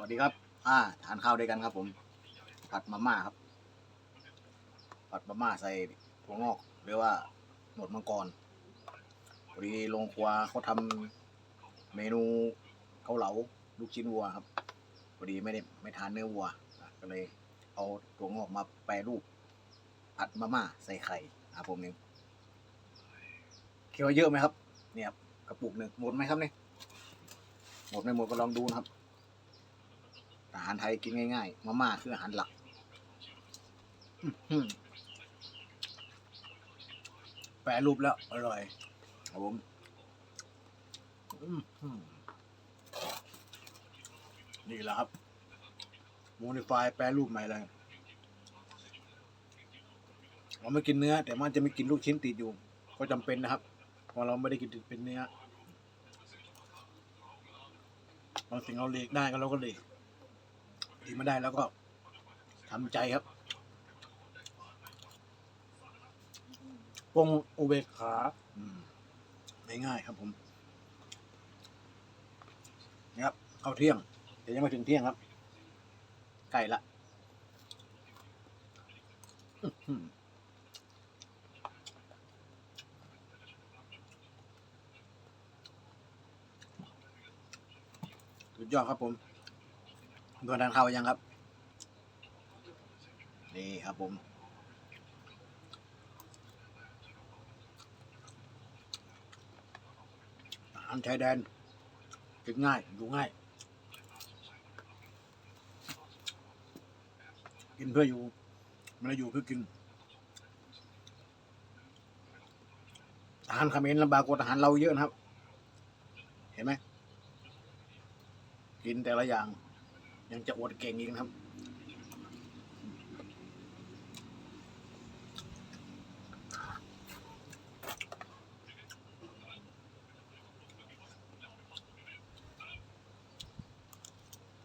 วัสดีครับ อ่า ทานข้าวด้วยกันครับผม ผัดมาม่าครับ ผัดมาม่าใส่ถั่วงอกหรือว่าหนวดมังกรพอดีโรงครัวเขาทำเมนูเกาเหลาลูกชิ้นวัวครับพอดีไม่ได้ไม่ทานเนื้อวัวก็เลย เอาถั่วงอกมาแปรรูป ผัดมาม่าใส่ไข่นะครับผมนี่เคี่ยวเยอะไหมครับ เนี่ยครับกระปุกหนึ่งหมดไหมครับเนี่ยหมดไม่หมดก็ลองดูนะครับ อาหารไทยกินง่ายๆ มาม่าคืออาหารหลักแปรรูปแล้ว อร่อยครับผมนี่แหละครับโมดิฟายแปรรูปใหม่เลยเราไม่กินเนื้อ แต่มันจะไมีกลินลูกชิ้นติดอยู่ ก็จำเป็นนะครับเพราะเราไม่ได้กินเป็นเนื้อบางสิ่งเราเลีกได้ก็เราก็เลีก ดีไม่ได้แล้วก็ทำใจครับปงอุเบกขาอืมง่ายครับผมนี่ครับเข้าเที่ยงแต่ยังไม่ถึงเที่ยงครับใกล้ละสุดยอดครับผม เพื่นทานข้าวยังครับ นี่ครับผม อาหารชายแดนกินง่ายอยู่ง่าย กินเพื่ออยู่ไม่ได้อยู่เพื่อกิน อาหารเขมรลำบากกว่าอาหารเราเยอะนะครับ เห็นไหมกินแต่ละอย่าง ยังจะอวดเก่งอีกนะครับ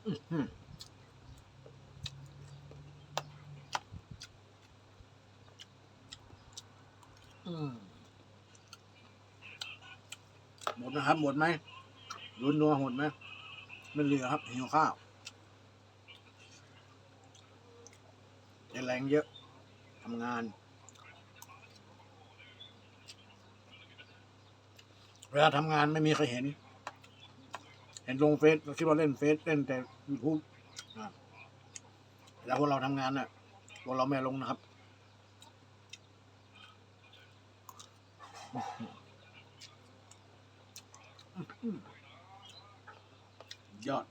อื้อหืออืมหมดนะครับ หมดไหมรุนนัวหมดไหมไม่เหลือครับหิวข้าว ใช้แรงเยอะทำงานเวลาทำงานไม่มีใครเห็น เห็นลงเฟซคิดว่าเล่นเฟซเล่นแต่ยูทูบแล้วพวกเราทำงานน่ะพวกเราไม่ลงนะครับ ยอด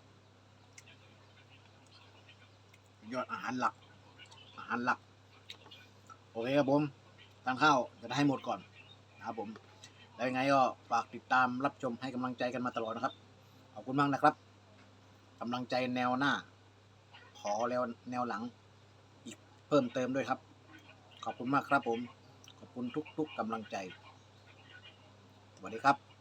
ยอดอาหารหลัก หารหลัก โอเคครับผมทานข้าวจะได้ให้หมดก่อนนะครับผม แล้วยังไงก็ฝากติดตามรับชมให้กำลังใจกันมาตลอดนะครับ ขอบคุณมากนะครับกำลังใจแนวหน้า ขอแล้วแนวหลัง อีกเพิ่มเติมด้วยครับ ขอบคุณมากครับผม ขอบคุณทุกๆกำลังใจ สวัสดีครับ